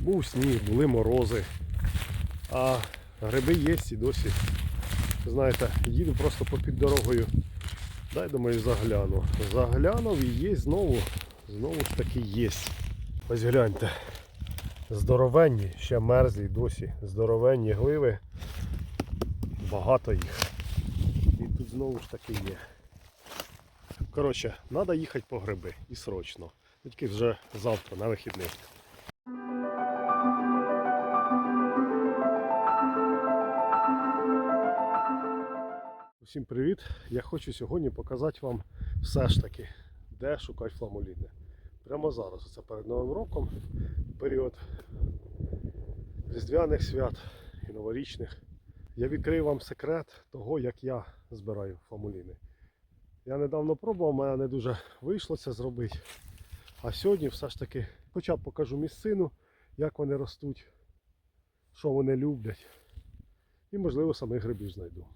Був сніг, були морози. А гриби є і досі. Знаєте, їду просто попід дорогою. Дай думаю, загляну. Заглянув і є знову. Знову ж таки є. Ось гляньте. Здоровенні, ще мерзлі досі. Здоровенні гливи. Багато їх. І тут знову ж таки є. Коротше, треба їхати по гриби і срочно. Тільки вже завтра на вихідних. Усім привіт! Я хочу сьогодні показати вам все ж таки, де шукати фламуліни. Прямо зараз, це перед Новим роком, період різдвяних свят і новорічних. Я відкрию вам секрет того, як я збираю фламуліни. Я недавно пробував, мене не дуже вийшло це зробити. А сьогодні все ж таки хоча б покажу місцину, як вони ростуть, що вони люблять. І можливо самих грибів знайду.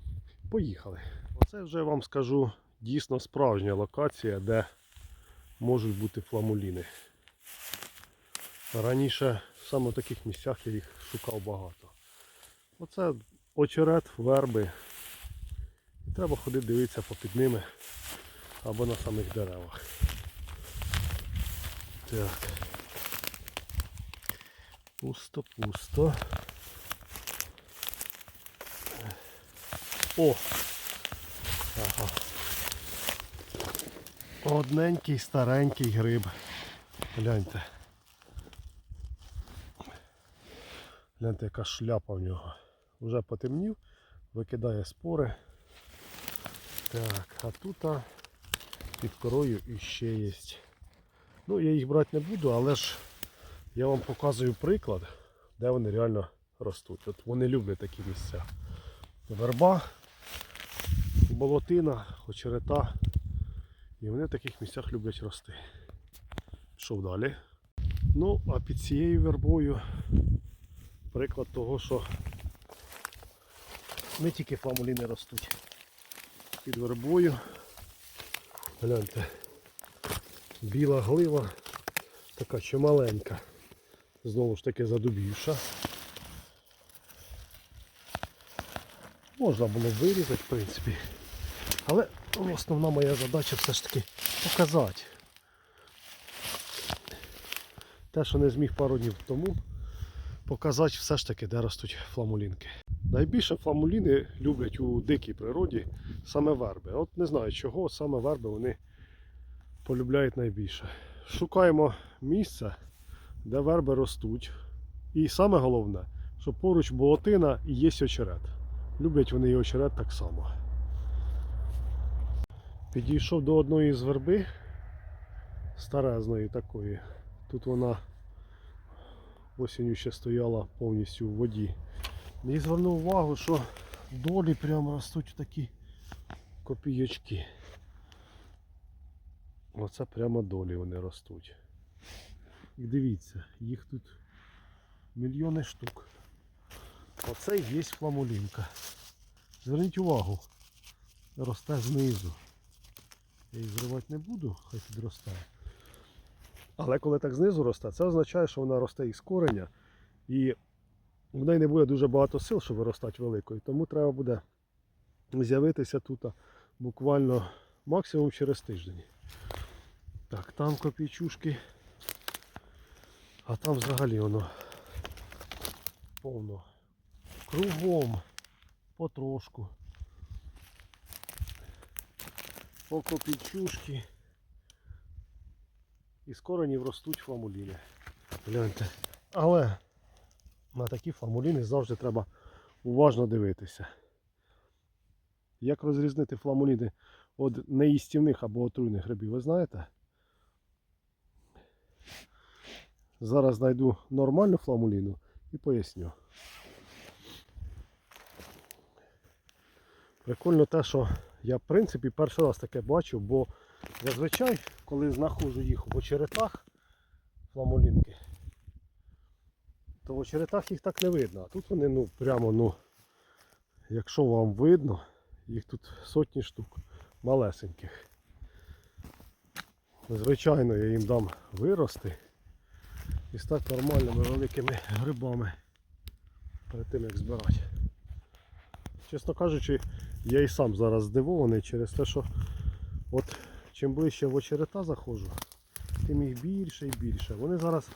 Поїхали. Оце вже вам скажу дійсно справжня локація, де можуть бути фламуліни. Раніше саме в таких місцях я їх шукав багато. Оце очерет, верби. І треба ходити дивитися попід ними або на самих деревах. Так. Пусто-пусто. О! Ага. Одненький старенький гриб. Гляньте. Гляньте, яка шляпа в нього. Вже потемнів, викидає спори. Так, а тут під корою іще є. Ну, я їх брати не буду, але ж я вам показую приклад, де вони реально ростуть. От вони люблять такі місця. Верба, болотина, очерета. І вони в таких місцях люблять рости. Пішов далі. Ну, а під цією вербою приклад того, що не тільки фламуліни ростуть. Під вербою. Гляньте. Біла глива, така чималенька. Знову ж таки задубівша. Можна було вирізати, в принципі. Але основна моя задача все ж таки показати. Те, що не зміг пару днів тому, показати все ж таки, де ростуть фламулінки. Найбільше фламуліни люблять у дикій природі саме верби. От не знаю чого, саме верби вони полюбляють найбільше. Шукаємо місце, де верби ростуть. І саме головне, що поруч болотина і є очерет. Люблять вони і очерет так само. Підійшов до одної з верби старезної такої. Тут вона осінню ще стояла повністю в воді. І звернув увагу, що долі прямо ростуть такі копійочки. Оце прямо долі вони ростуть. І дивіться, їх тут мільйони штук. Оце і є фламулінка. Зверніть увагу, росте знизу. Я її зривати не буду, хай підростає. Але коли так знизу росте, це означає, що вона росте із кореня і в неї не буде дуже багато сил, щоб виростати великою. Тому треба буде з'явитися тут буквально максимум через тиждень. Так, там копійчушки. А там взагалі воно повно. Кругом, потрошку. По копійчушки. І з коренів ростуть фламуліни. Гляньте. Але на такі фламуліни завжди треба уважно дивитися. Як розрізнити фламуліни від неїстівних або отруйних грибів, ви знаєте? Зараз знайду нормальну фламуліну і поясню. Прикольно те, що я в принципі перший раз таке бачу, бо зазвичай, коли знаходжу їх в очеретах фламулінки, то в очеретах їх так не видно. А тут вони ну прямо, ну, якщо вам видно, їх тут сотні штук малесеньких. Звичайно, я їм дам вирости. і стати нормальними великими грибами перед тим як збирати. Чесно кажучи, я і сам зараз здивований через те, що от чим ближче в очерета заходжу, тим їх більше і більше. Вони зараз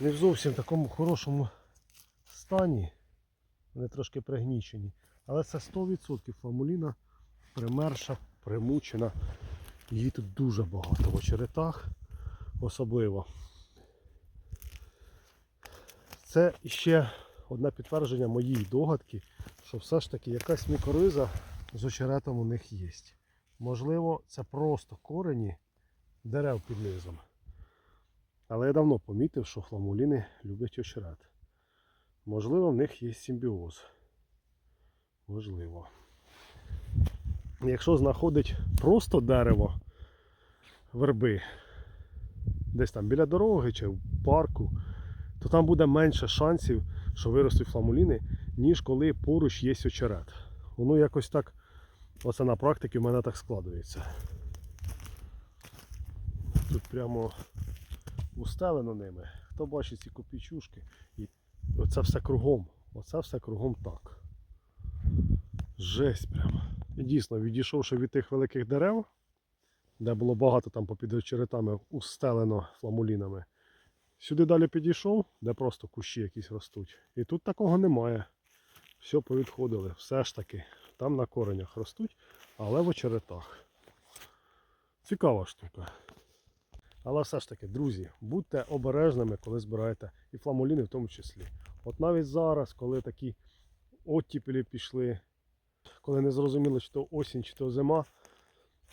не в зовсім такому хорошому стані. Вони трошки пригнічені. Але це 100% фламуліна примерша, примучена. Її тут дуже багато в очеретах особливо. Це ще одне підтвердження моїй догадки, що все ж таки якась мікориза з очеретом у них є. Можливо, це просто корені дерев під низом. Але я давно помітив, що фламуліни люблять очерет. Можливо, в них є симбіоз. Можливо. Якщо знаходить просто дерево верби, десь там біля дороги чи в парку, то там буде менше шансів, що виростуть фламуліни, ніж коли поруч є очерет. Воно якось так, оце на практиці в мене так складується. Тут прямо устелено ними. Хто бачить ці копійчушки, і оце все кругом. Оце все кругом так. Жесть прямо. І дійсно, відійшовши від тих великих дерев, де було багато там попід очеретами устелено фламулінами. Сюди далі підійшов, де просто кущі якісь ростуть. І тут такого немає. Все повідходили. Все ж таки, там на коренях ростуть, але в очеретах. Цікава штука. Але все ж таки, друзі, будьте обережними, коли збираєте і фламуліни в тому числі. От навіть зараз, коли такі оттіпелі пішли, коли не зрозуміло, чи то осінь, чи то зима,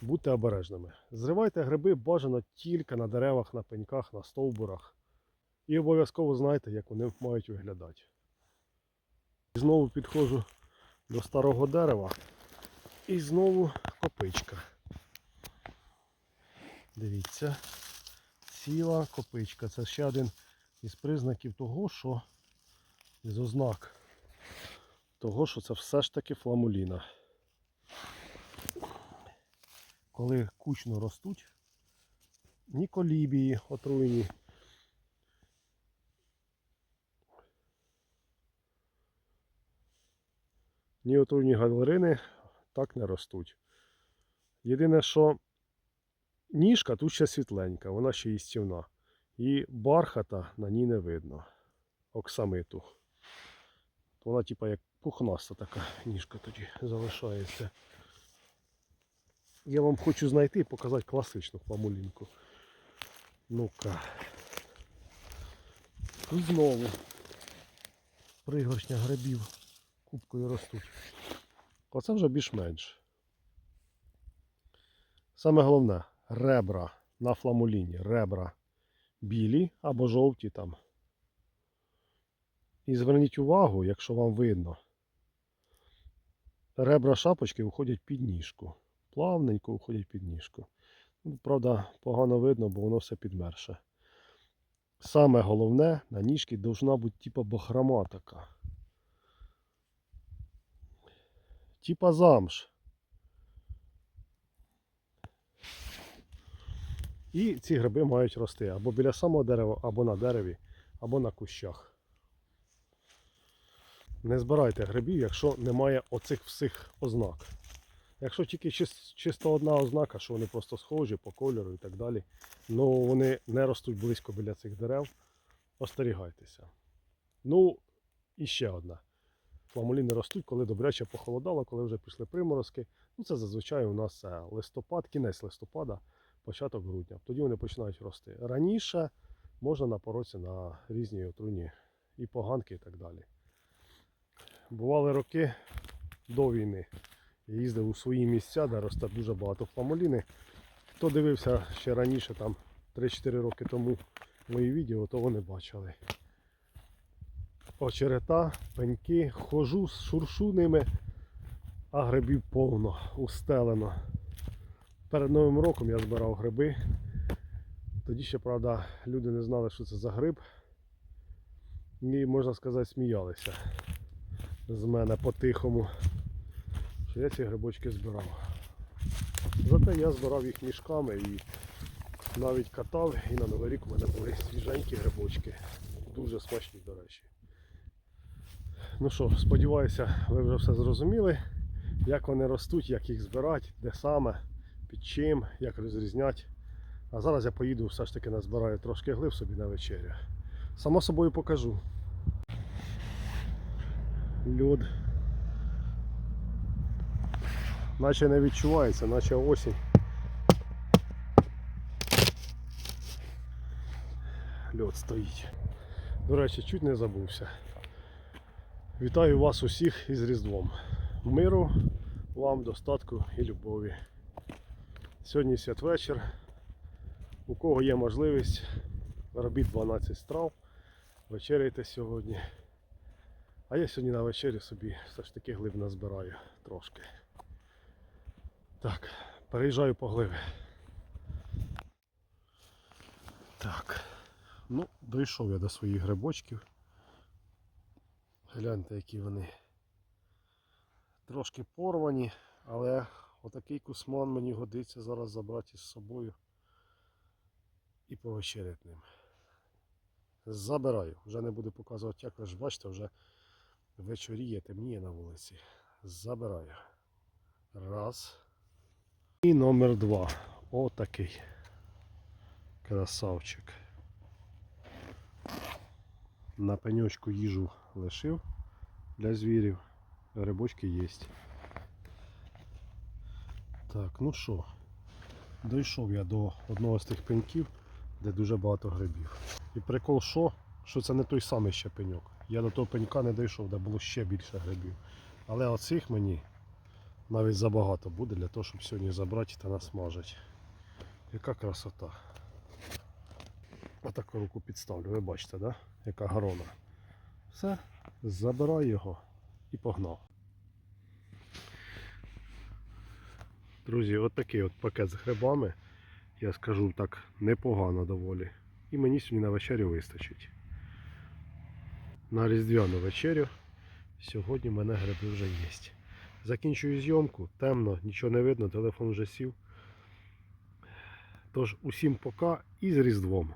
будьте обережними. Зривайте гриби бажано тільки на деревах, на пеньках, на стовбурах. І обов'язково знайте, як вони мають виглядати. І знову підходжу до старого дерева. І знову копичка. Дивіться, ціла копичка. Це ще один із признаків того, що із ознак того, що це все ж таки фламуліна. Коли кучно ростуть, ні колібії отруйні, ні отруйні галерини так не ростуть. Єдине, що ніжка тут ще світленька, вона ще їстівна. І бархата на ній не видно. Оксамиту. Вона типа як пухнаста така ніжка тоді залишається. Я вам хочу знайти і показати класичну фламулінку. Ну-ка. Тут знову пригоршня грибів кубкою ростуть. Оце вже більш-менш. Саме головне ребра на фламуліні. Ребра білі або жовті там. І зверніть увагу, якщо вам видно, ребра шапочки уходять під ніжку. Плавненько уходять під ніжку. Ну, Правда, погано видно, бо воно все підмерше. Саме головне, на ніжці должна бути типа бахрома така. Типа замш. І ці гриби мають рости або біля самого дерева, або на дереві, або на кущах. Не збирайте грибів, якщо немає оцих всіх ознак. Якщо тільки чисто одна ознака, що вони просто схожі по кольору і так далі, ну вони не ростуть близько біля цих дерев, остерігайтеся. Ну, і ще одна. Фламуліни ростуть, коли добряче похолодало, коли вже пішли приморозки. Ну, це зазвичай у нас листопад, кінець листопада, початок грудня. Тоді вони починають рости. Раніше можна напоротися на різні отруйні і поганки, і так далі. Бували роки до війни. Я їздив у свої місця, де росте дуже багато фламуліни. Хто дивився ще раніше, там 3-4 роки тому мої відео, то вони бачили. Очерета, пеньки, хожу, шуршу ними, а грибів повно, устелено. Перед Новим роком я збирав гриби. Тоді ще, правда, люди не знали, що це за гриб. І, можна сказати, сміялися з мене по-тихому, що я ці грибочки збирав. Зате я збирав їх мішками і навіть катав і на Новий рік у мене були свіженькі грибочки. Дуже смачні, до речі. Ну що, сподіваюся, ви вже все зрозуміли, як вони ростуть, як їх збирати, де саме, під чим, як розрізняти. А зараз я поїду, все ж таки назбираю трошки глиб собі на вечерю. Само собою покажу. Льод. Наче не відчувається, наче осінь. Льод стоїть. До речі, чуть не забувся. Вітаю вас усіх із Різдвом. Миру, вам, достатку і любові. Сьогодні святвечір. У кого є можливість, робіть 12 страв, вечеряйте сьогодні. А я сьогодні на вечері собі все ж таки глиб назбираю трошки. Так, переїжджаю по гливи. Так. Ну, дійшов я до своїх грибочків. Гляньте, які вони трошки порвані, але отакий кусман мені годиться зараз забрати із собою і повечеряти ним. Забираю, вже не буду показувати, як ви ж бачите, вже вечоріє, темніє на вулиці. Забираю. Раз. І номер два. Отакий. Красавчик. На пеньочку їжу лишив для звірів. Грибочки є. Так, ну що, дійшов я до одного з тих пеньків, де дуже багато грибів. І прикол що, що це не той самий ще пеньок. Я до того пенька не дійшов, де було ще більше грибів. Але оцих мені навіть забагато буде для того, щоб сьогодні забрати та насмажити. Яка красота. Отаку руку підставлю, ви бачите, да? яка грона. Все, забираю його і погнав. Друзі, от такий от пакет з грибами, я скажу так, непогано доволі. І мені сьогодні на вечерю вистачить. На різдвяну вечерю сьогодні в мене гриби вже є. Закінчую зйомку, темно, нічого не видно, телефон вже сів. Тож усім пока і з Різдвом.